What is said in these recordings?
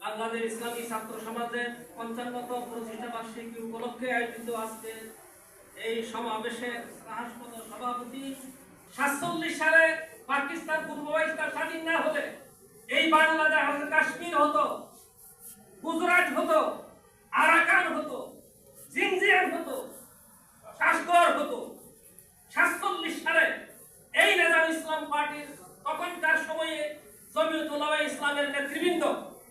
বাংলাদেশ ইসলামী ছাত্র সমাজের পঞ্চান্নতম প্রতিষ্ঠা বার্ষিকী উপলক্ষে আয়োজিত আজকে এই সমাবেশের রাষ্ট্রপত সভাপতি সাতচল্লিশ সালে পাকিস্তান পূর্ব পাকিস্তান স্বাধীন না হলে এই বাংলাদেশ কাশ্মীর হতো, গুজরাট হতো, আরাকান হতো, জিনজিয়ান হতো কাশগড় হতো। সাতচল্লিশ সালে এই নেজাম ইসলাম পার্টির তখনকার সময়ে জমিয়তুল্লাহ ইসলামের নেতৃবৃন্দ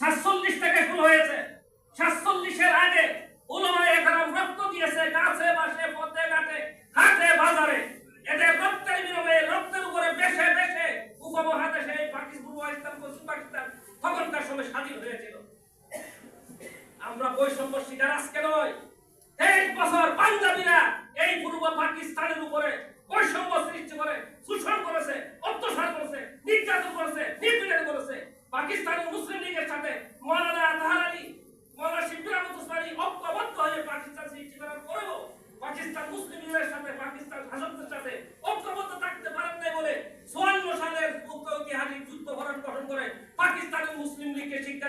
সাতচল্লিশ থেকে শুরু হয়েছে। সাতচল্লিশের আগে ওলামায় একরাম রক্ত দিয়েছে, গাছে বাসে পথে ঘাটে, হাটে, বাজারে। এদের রক্তের বিনিময়ে, রক্তের উপরে বেশে বেশে উপমহাদেশে হাতে সেই পাকিস্তান পশ্চিম পাকিস্তান তখনকার সময় স্বাধীন হয়েছিল। আমরা বৈষম্য শিকার আজকে নয়।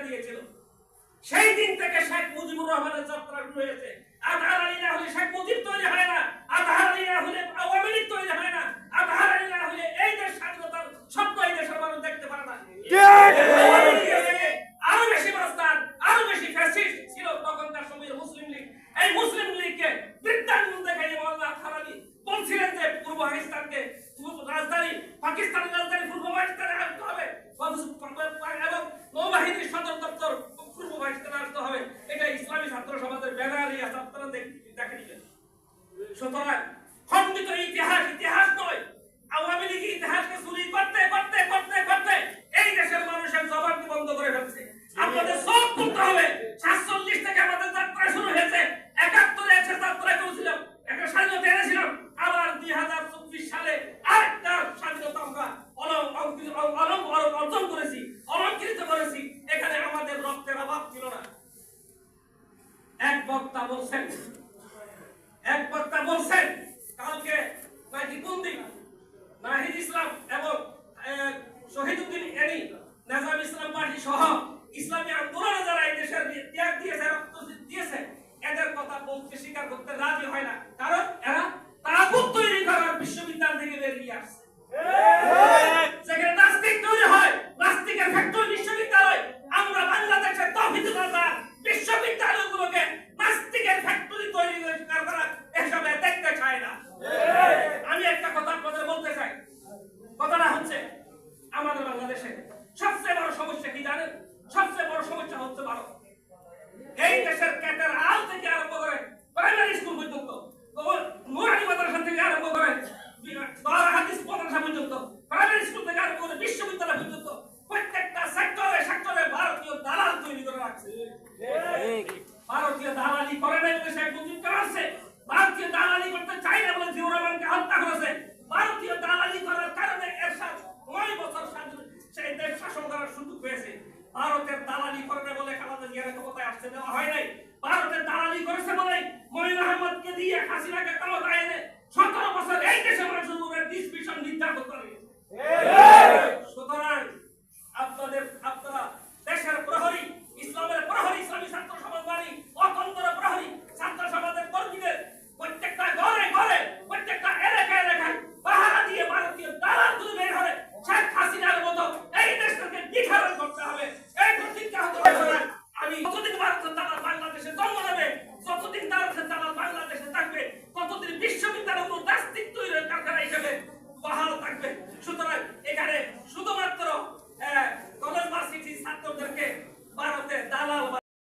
দিয়েছিল সেই দিন থেকে শেখ মুজিবুর রহমান সুতরাং কি জানেন রাখছে দেওয়া হয় নাই। ভারতের দালালি করেছে বলে মহিন আহমদকে দিয়ে হাসিনাকে কালো দায়ে সতেরো বছর এই দেশে মানুষের উপরে নিষ্পিষণ নির্ধারণ করে।